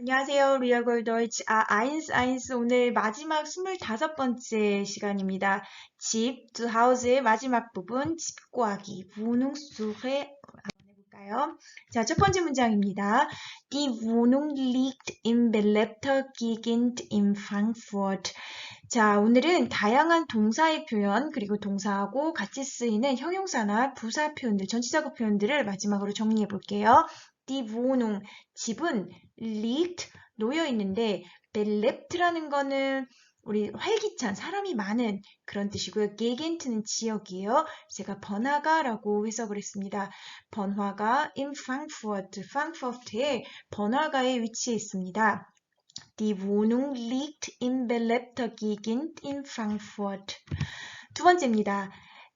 안녕하세요. 리얼골 더이치 아 아인스 아인스 오늘 마지막 25번째 시간입니다. 집, 두 하우스의 마지막 부분 집 구하기 Wohnungssuche 한번 해볼까요? 자, 첫 번째 문장입니다. Die Wohnung liegt in belebter Gegend in Frankfurt. 자, 오늘은 다양한 동사의 표현 그리고 동사하고 같이 쓰이는 형용사나 부사 표현들, 전치사구 표현들을 마지막으로 정리해 볼게요. Die Wohnung, 집은 liegt, 놓여 있는데 belebt라는 거는 우리 활기찬 사람이 많은 그런 뜻이고요. Gegent는 지역이에요. 제가 번화가라고 해석을 했습니다. 번화가 in Frankfurt, Frankfurt에 번화가에 위치해 있습니다. Die Wohnung liegt in belebter Gegend in Frankfurt. 두 번째입니다.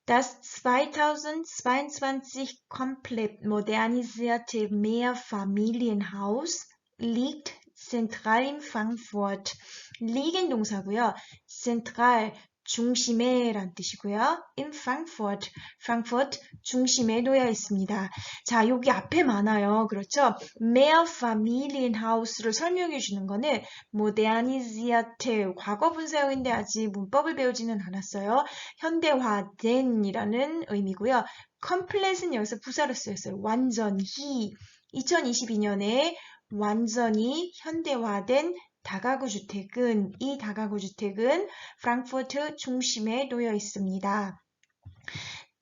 Das 2022 komplett modernisierte Mehrfamilienhaus liegt zentral in Frankfurt. liegen 동사고요. zentral 중심에 란 뜻이고요. in Frankfurt, Frankfurt 중심에 놓여 있습니다. 자, 여기 앞에 많아요. 그렇죠? Mehrfamilienhaus를 설명해 주는 거는 modernisierte 과거 분사형인데 아직 문법을 배우지는 않았어요. 현대화된이라는 의미고요. complet은 여기서 부사로 쓰였어요. 완전히 2022년에 완전히 현대화된 다가구 주택은 이 다가구 주택은 프랑크푸르트 중심에 놓여 있습니다.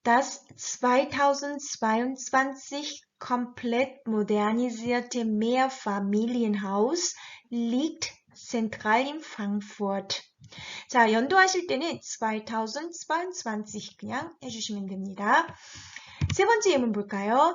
Das 2022 komplett modernisierte Mehrfamilienhaus liegt zentral in Frankfurt. 자, 연도하실 때는 2022 그냥 해주시면 됩니다. 세 번째 예문 볼까요?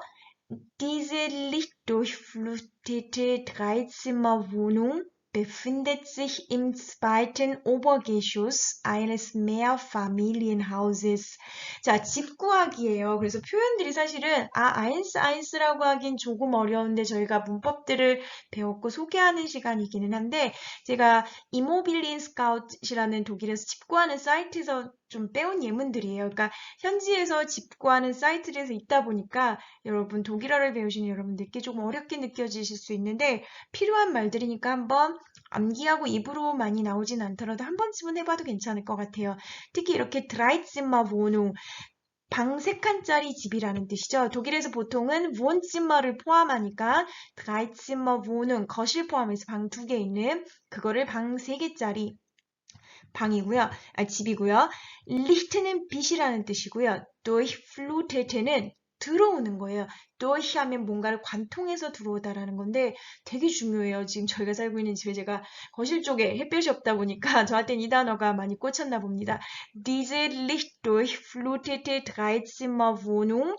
Diese lichtdurchflutete Dreizimmerwohnung befindet sich im zweiten Obergeschoss eines Mehrfamilienhauses. 자, 집 구하기예요. 그래서 표현들이 사실은 아, 아인스 아인스라고 하긴 조금 어려운데 저희가 문법들을 배웠고 소개하는 시간이기는 한데 제가 이모빌린 스카우트라는 독일에서 집 구하는 사이트에서 좀 빼온 예문들이에요. 그러니까 현지에서 집 구하는 사이트에서 있다 보니까 여러분 독일어를 배우시는 여러분들께 조금 어렵게 느껴지실 수 있는데 필요한 말들이니까 한번 암기하고 입으로 많이 나오진 않더라도 한 번쯤은 해봐도 괜찮을 것 같아요. 특히 이렇게 드라이츠마 보누 방 3칸짜리 집이라는 뜻이죠. 독일에서 보통은 원찜머를 포함하니까 드라이츠머 보는 거실 포함해서 방 두 개 있는 그거를 방 3개짜리 방이고요. 아, 집이고요. 리트는 빛이라는 뜻이고요. durch flutet는 들어오는 거예요. durch 하면 뭔가를 관통해서 들어오다라는 건데 되게 중요해요. 지금 저희가 살고 있는 집에 제가 거실 쪽에 햇볕이 없다 보니까 저한테는 이 단어가 많이 꽂혔나 봅니다. Diese Licht durchflutete Dreizimmerwohnung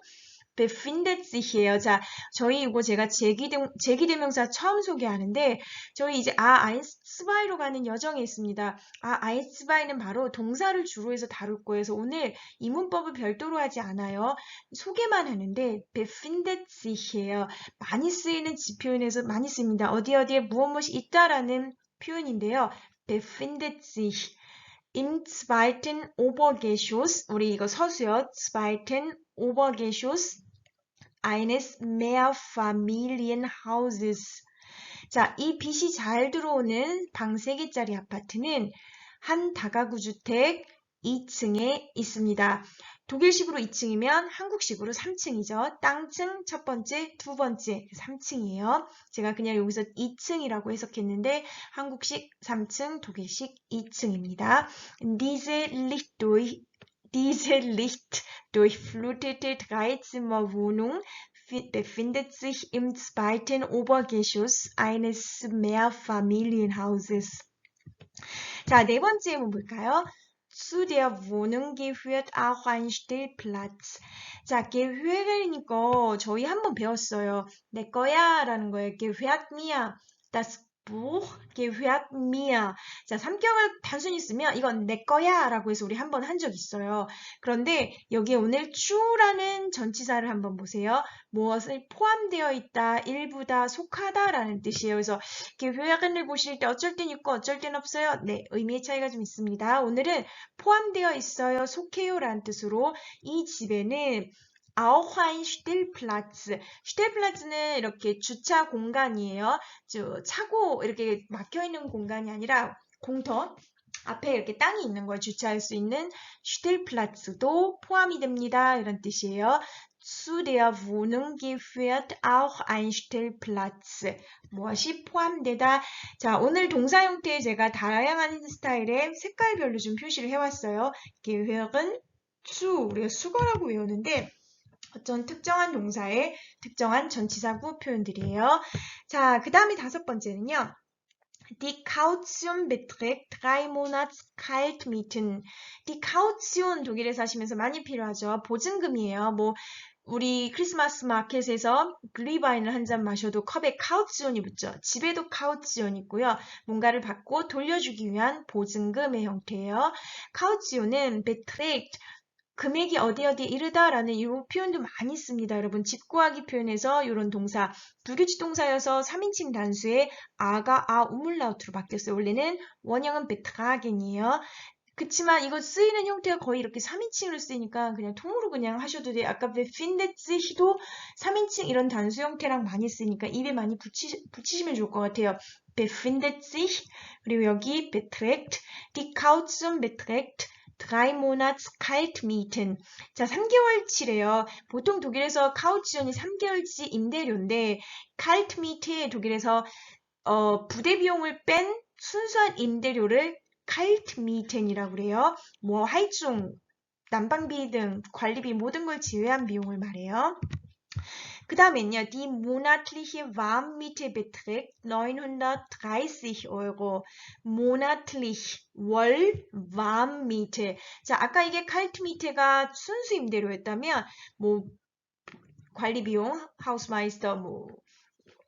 befindet sich이에요. 자, 저희 이거 제가 제기대, 제기대명사 처음 소개하는데 저희 이제 아 아인스바이로 가는 여정에 있습니다. 아 아인스바이는 바로 동사를 주로 해서 다룰. 그래서 오늘 이 문법을 별도로 하지 않아요. 소개만 하는데 befindet sich이에요. 많이 쓰이는 지표현에서 많이 씁니다. 어디 어디에 무엇 무엇이 있다라는 표현인데요. befindet sich im zweiten Obergeschoss 우리 이거 서수요. zweiten Obergeschoss eines Mehrfamilienhauses. 자, 이 빛이 잘 들어오는 방 3개짜리 아파트는 한 다가구 주택 2층에 있습니다. 독일식으로 2층이면 한국식으로 3층이죠. 땅층 첫 번째, 두 번째 3층이에요. 제가 그냥 여기서 2층이라고 해석했는데 한국식 3층, 독일식 2층입니다. Diese Licht durch Diese Licht durchflutete Dreizimmerwohnung befindet sich im zweiten Obergeschoss eines Mehrfamilienhauses. 자, 네 번째 한번 볼까요? Zu der Wohnung gehört auch ein Stellplatz. 자, gehör이니까 저희 한번 배웠어요. 내 거야 라는 거예요. gehört mir. Das Buch gehört mir. 자, 삼격을 단순히 쓰면 이건 내 거야 라고 해서 우리 한 번 한 적 있어요. 그런데 여기에 오늘 추라는 전치사를 한번 보세요. 무엇을 포함되어 있다, 일부다, 속하다 라는 뜻이에요. 그래서 gehören을 보실 때 어쩔 땐 있고 어쩔 땐 없어요. 네, 의미의 차이가 좀 있습니다. 오늘은 포함되어 있어요, 속해요 라는 뜻으로 이 집에는 ein Stellplatz. Stellplatz는 이렇게 주차 공간이에요. 저 차고 이렇게 막혀 있는 공간이 아니라 공터 앞에 이렇게 땅이 있는 걸 주차할 수 있는 Stellplatz도 포함이 됩니다. 이런 뜻이에요. Zu der Wohnung gehört auch ein Stellplatz. 무엇이 포함되다. 자, 오늘 동사 형태에 제가 다양한 스타일의 색깔별로 좀 표시를 해왔어요. gehören zu, 우리가 수거라고 외우는데 어떤 특정한 동사의 특정한 전치사구 표현들이에요. 자, 그 다음에 다섯 번째는요. Die Kaution beträgt drei Monats Kaltmieten. Die Kaution 독일에 사시면서 많이 필요하죠. 보증금이에요. 뭐 우리 크리스마스 마켓에서 글리바인을 한 잔 마셔도 컵에 카우치온이 붙죠. 집에도 카우치온 있고요. 뭔가를 받고 돌려주기 위한 보증금의 형태예요. 카우치온은 beträgt 금액이 어디 어디에 이르다라는 이 표현도 많이 씁니다. 여러분 집 구하기 표현에서 이런 동사 불규칙 동사여서 3인칭 단수에 아가 아 우물라우트로 바뀌었어요. 원래는 원형은 베트라겐이에요. 그치만 이거 쓰이는 형태가 거의 이렇게 3인칭으로 쓰이니까 그냥 통으로 그냥 하셔도 돼요. 아까 베핀데츠 히도 3인칭 이런 단수 형태랑 많이 쓰니까 입에 많이 붙이, 붙이시면 좋을 것 같아요. sich 그리고 여기 beträgt die Kaution beträgt drei Monats Kaltmieten. 자, 3개월치래요. 보통 독일에서 카우치온이 3개월치 임대료인데 Kaltmiete 독일에서 어, 부대 비용을 뺀 순수한 임대료를 Kaltmieten이라고 그래요. 뭐 할중, 난방비 등 관리비 모든 걸 제외한 비용을 말해요. 그 다음엔요, die monatliche Warmmiete beträgt 930 Euro. monatlich, 월, Warmmiete. 자, 아까 이게 칼트미테가 순수 임대료였다면, 뭐, 관리비용, 하우스마이스터, 뭐,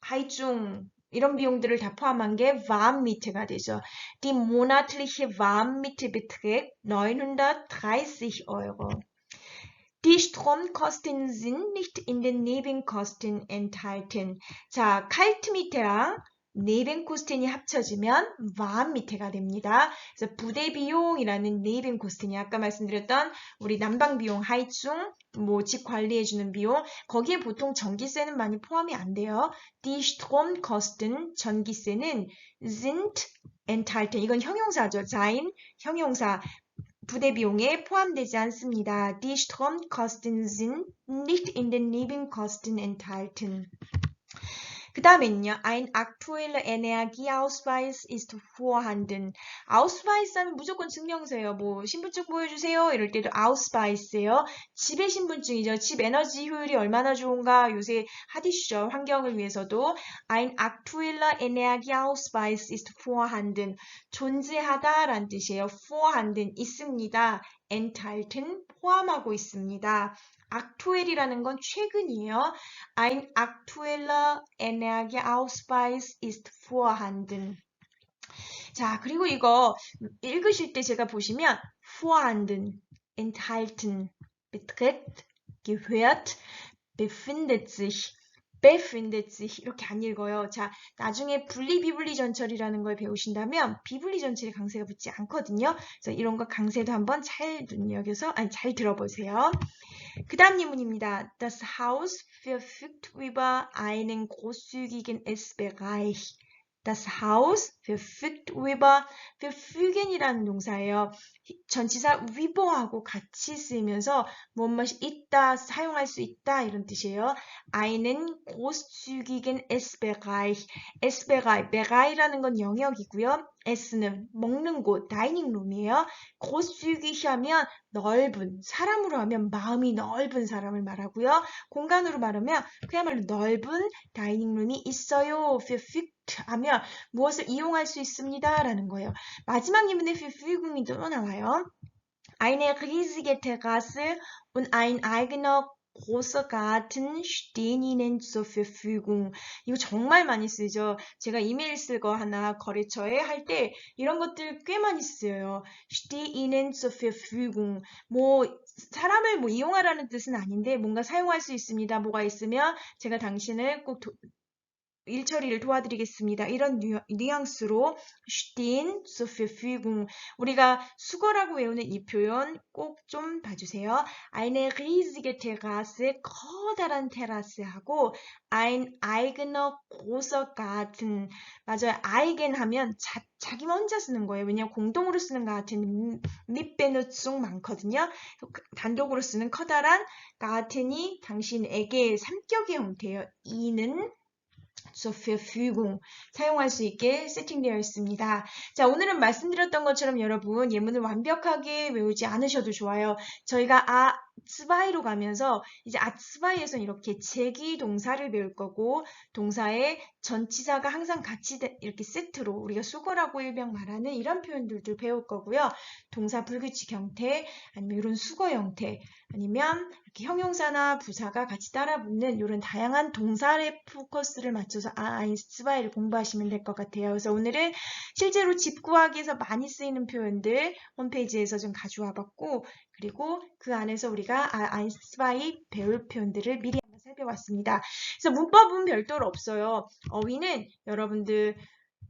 하이중, 이런 비용들을 다 포함한 게 Warmmiet가 되죠. Die monatliche Warmmiete beträgt 930 Euro. Die Stromkosten sind nicht in den Nebenkosten enthalten. 자, 칼트미테랑 네벤코스텐이 합쳐지면 와미테가 됩니다. 그래서 부대 비용이라는 네벤코스텐이 아까 말씀드렸던 우리 난방 비용 하이충, 뭐 집 관리해주는 비용 거기에 보통 전기세는 많이 포함이 안 돼요. Die Stromkosten 전기세는 sind enthalten 이건 형용사죠. 자인 형용사 부대 비용에 포함되지 않습니다. Die Stromkosten sind nicht in den Nebenkosten enthalten. 그 다음에는요. Ein aktueller Energieausweis ist vorhanden. Ausweis는 무조건 증명서예요. 뭐 신분증 보여주세요. 이럴 때도 Ausweis예요. 집의 신분증이죠. 집 에너지 효율이 얼마나 좋은가 요새 핫이슈죠. 환경을 위해서도 Ein aktueller Energieausweis ist vorhanden. 존재하다라는 뜻이에요. vorhanden 있습니다. enthalten 포함하고 있습니다. Aktuell이라는 건 최근이에요. Ein aktueller Energieausweis ist vorhanden. 자, 그리고 이거 읽으실 때 제가 보시면 vorhanden, enthalten, beträgt, gehört, befindet sich, befindet sich 이렇게 안 읽어요. 자, 나중에 분리 비분리 전철이라는 걸 배우신다면 비분리 전철에 강세가 붙지 않거든요. 그래서 이런 거 강세도 한번 잘 눈여겨서 아니 잘 들어보세요. 그 다음 예문입니다. Das Haus verfügt über einen großzügigen Essbereich. Das Haus verfügt über verfügen이라는 동사예요. 전치사 위보하고 같이 쓰이면서 무엇이 있다, 사용할 수 있다 이런 뜻이에요. einen großzügigen Essbereich. Essbereich, Bereich라는 건 영역이고요. S는 먹는 곳, 다이닝룸이에요. großzügig 하면 넓은, 사람으로 하면 마음이 넓은 사람을 말하고요. 공간으로 말하면 그야말로 넓은 다이닝룸이 있어요. verfügt 하면 무엇을 이용할 수 있습니다. 라는 거예요. 마지막 예문에 verfügung이 또 나와요. Eine riesige Terrasse und ein eigener großer Garten stehen Ihnen zur Verfügung. 이거 정말 많이 쓰죠. 제가 이메일 쓸거 하나 거래처에 할 때 이런 것들 꽤 많이 쓰여요. stehen Ihnen zur Verfügung. 뭐 사람을 뭐 이용하라는 뜻은 아닌데 뭔가 사용할 수 있습니다. 뭐가 있으면 제가 당신을 꼭 도, 일 처리를 도와드리겠습니다. 이런 뉘, 뉘앙스로 zur Verfügung. 우리가 수거라고 외우는 이 표현 꼭 좀 봐주세요. eine riesige Terrasse, 커다란 테라스하고 ein eigener großer Garten. 맞아요. eigen 하면 자, 자기만 혼자 쓰는 거예요. 왜냐면 공동으로 쓰는 Garten, 밑베누숑 많거든요. 그 단독으로 쓰는 커다란 Garten이 당신에게 삼격의 형태예요. 이는 zur Verfügung 사용할 수 있게 세팅되어 있습니다. 자, 오늘은 말씀드렸던 것처럼 여러분 예문을 완벽하게 외우지 않으셔도 좋아요. 저희가 아, 스바이로 가면서 이제 아츠바이에서 이렇게 제기 동사를 배울 거고 동사의 전치사가 항상 같이 이렇게 세트로 우리가 수거라고 일명 말하는 이런 표현들도 배울 거고요. 동사 불규칙 형태 아니면 이런 수거 형태 아니면 이렇게 형용사나 부사가 같이 따라 붙는 이런 다양한 동사의 포커스를 맞춰서 아, 아인스바이를 공부하시면 될 것 같아요. 그래서 오늘은 실제로 집 구하기에서 많이 쓰이는 표현들 홈페이지에서 좀 가져와 봤고 그리고 그 안에서 우리가 아, 아인스바이 배울 표현들을 미리 한번 살펴봤습니다. 그래서 문법은 별도로 없어요. 어휘는 여러분들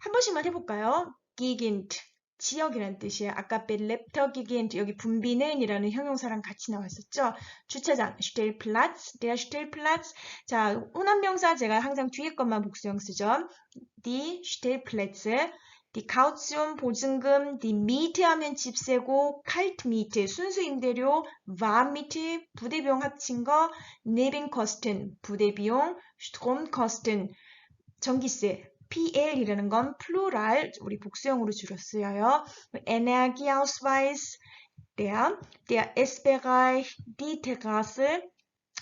한 번씩만 해볼까요? 기긴트 지역이라는 뜻이에요. 아까 벨랩터 기겐트 여기 분비는 이라는 형용사랑 같이 나왔었죠. 주차장 슈텔플라츠, der 슈텔플라츠. 자, 호남명사 제가 항상 뒤에 것만 복수형 쓰죠. die 슈텔플라츠. Die Kaution 보증금, die Miete 하면 집세고, Kaltmiete 순수 임대료, Warmmiete 부대비용 합친 거, Nebenkosten 부대비용, Stromkosten 전기세 PL이라는 건 플루랄, 우리 복수형으로 주로 쓰여요. Energieausweis, der, der Essbereich, die Terrasse,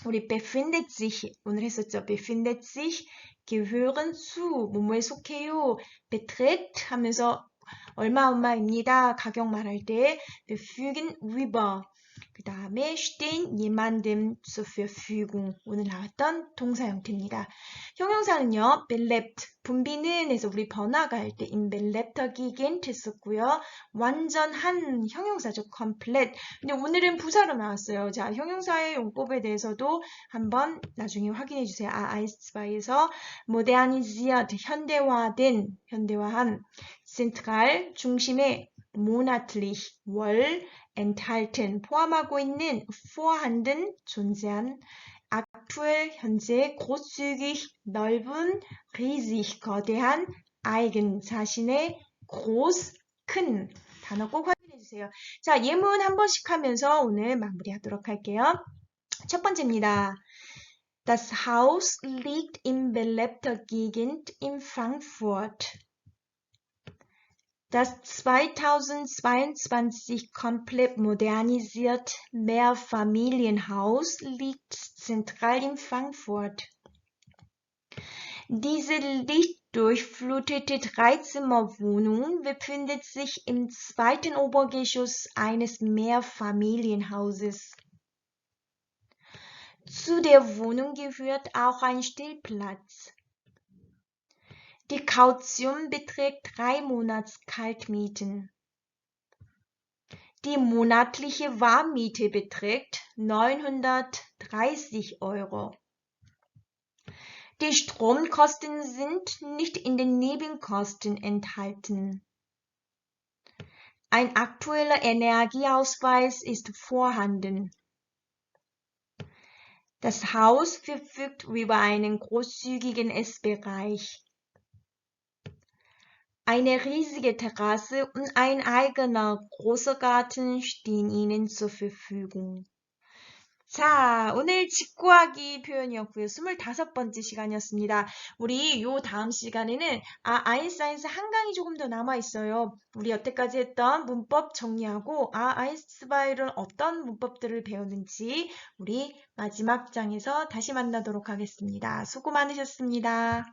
우리 befindet sich, 오늘 했었죠. befindet sich, gehören zu, 뭐뭐에 속해요. betritt 하면서 얼마 얼마입니다. 가격 말할 때 verfügen über, 그 다음에 stehen jemandem zur Verfügung 오늘 나왔던 동사 형태입니다. 형용사는요. belebt 분비는 해서 우리 번화가 할 때 in belebter Gegend 했었고요. 완전한 형용사죠. complete. 근데 오늘은 부사로 나왔어요. 자, 형용사의 용법에 대해서도 한번 나중에 확인해 주세요. 아, 아이스바이에서 modernisiert 현대화된 현대화한 central 중심에 monatlich 월 enthalten 포함하고 있는 vorhanden 존재한 aktuell 현재 großzügig 넓은 riesig 거대한 eigen 자신의 groß 큰 단어 꼭 확인해 주세요. 자 예문 한 번씩 하면서 오늘 마무리하도록 할게요. 첫 번째입니다. Das Haus liegt in belebter Gegend in Frankfurt. Das 2022 komplett modernisiert Mehrfamilienhaus liegt zentral in Frankfurt. Diese lichtdurchflutete Dreizimmerwohnung befindet sich im zweiten Obergeschoss eines Mehrfamilienhauses. Zu der Wohnung gehört auch ein Stillplatz. Die Kaution beträgt drei Monats Kaltmieten. Die monatliche Warmmiete beträgt 930 Euro. Die Stromkosten sind nicht in den Nebenkosten enthalten. Ein aktueller Energieausweis ist vorhanden. Das Haus verfügt über einen großzügigen Essbereich. Eine riesige Terrasse und ein eigener großer Garten stehen Ihnen zur Verfügung. 자, 오늘 직구하기 표현이었고요. 25번째 시간이었습니다. 우리 요 다음 시간에는 아, 아인사이언스 한 강이 조금 더 남아 있어요. 우리 여태까지 했던 문법 정리하고 아, 아인스바이는 어떤 문법들을 배웠는지 우리 마지막 장에서 다시 만나도록 하겠습니다. 수고 많으셨습니다.